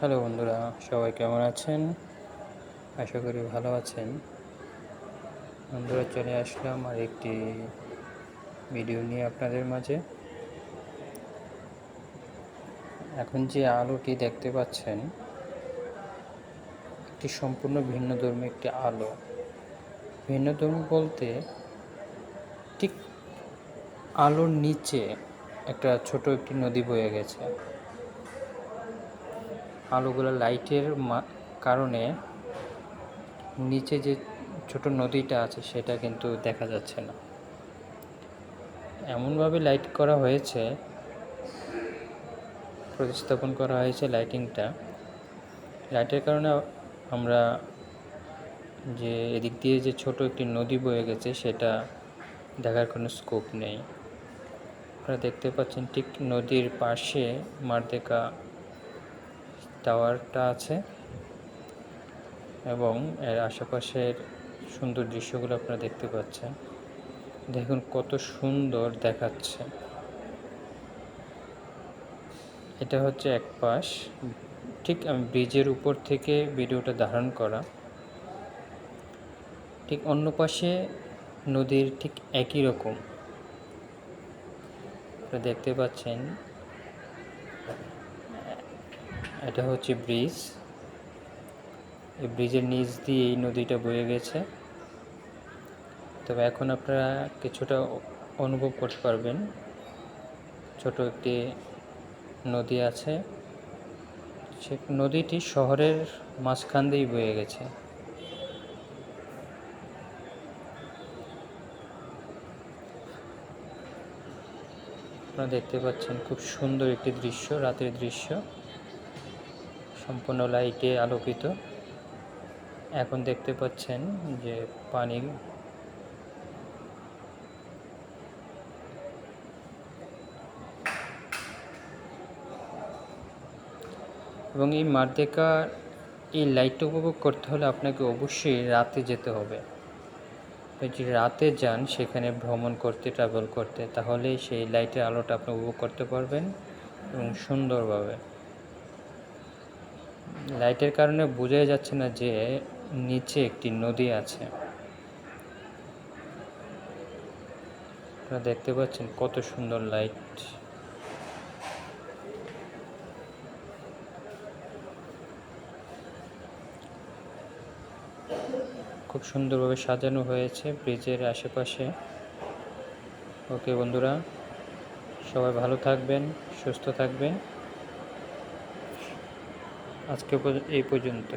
Hello বন্ধুরা, সবাই কেমন আছেন? আশা করি ভালো আছেন। বন্ধুরা, চলে আসলাম আর একটি ভিডিও নিয়ে আপনাদের মাঝে। এখন যে আলোটি দেখতে পাচ্ছেন, একটি সম্পূর্ণ ভিন্ন ধর্মী একটি আলো। ভিন্ন ধর্মী বলতে ঠিক আলোর নিচে একটা ছোট একটি নদী বয়ে গেছে। আলোগুলো লাইটের কারণে নিচে যে ছোট নদীটা আছে সেটা কিন্তু দেখা যাচ্ছে না। এমনভাবে লাইট করা হয়েছে, প্রতিস্থাপন করা হয়েছে লাইটিংটা। লাইটের কারণে আমরা যে এদিক দিয়ে যে ছোট একটি নদী বয়ে গেছে সেটা দেখার কোনো স্কোপ নেই। আপনারা দেখতে পাচ্ছেন ঠিক নদীর পাশে মারদেকা টাওয়ারটা আছে এবং এর আশেপাশের সুন্দর দৃশ্যগুলো আপনারা দেখতে পাচ্ছেন। দেখুন কত সুন্দর দেখাচ্ছে। এটা হচ্ছে এক পাশ। ঠিক আমি ব্রিজের উপর থেকে ভিডিওটা ধারণ করা। ঠিক অন্য পাশে নদীর ঠিক একই রকম। দেখতে পাচ্ছেন এটা হচ্ছে ব্রিজ। এই ব্রিজের নিচ দিয়ে এই নদীটা বয়ে গেছে। তবে এখন আপনারা কিছুটা অনুভব করতে পারবেন। ছোট একটি নদী আছে। সে নদীটি শহরের মাঝখান দিয়েই বয়ে গেছে। আপনারা দেখতে পাচ্ছেন খুব সুন্দর একটি দৃশ্য, রাতের দৃশ্য। সম্পূর্ণ লাইটে আলোকিত। এখন দেখতে পাচ্ছেন যে পানি এবং এই মার্দেকা এই লাইটটা উপভোগ করতে হলে আপনাকে অবশ্যই রাতে যেতে হবে। যদি রাতে যান, সেখানে ভ্রমণ করতে ট্রাভেল করতে, তাহলে সেই লাইটের আলোটা আপনি উপভোগ করতে পারবেন এবং সুন্দরভাবে। লাইটের কারণে বোঝাই যাচ্ছে না যে নিচে একটি নদী আছে। আপনারা দেখতে পাচ্ছেন কত সুন্দর লাইট। খুব সুন্দরভাবে সাজানো হয়েছে ব্রিজের আশেপাশে। ওকে বন্ধুরা, সবাই ভালো থাকবেন, সুস্থ থাকবেন। আজকে এই পর্যন্ত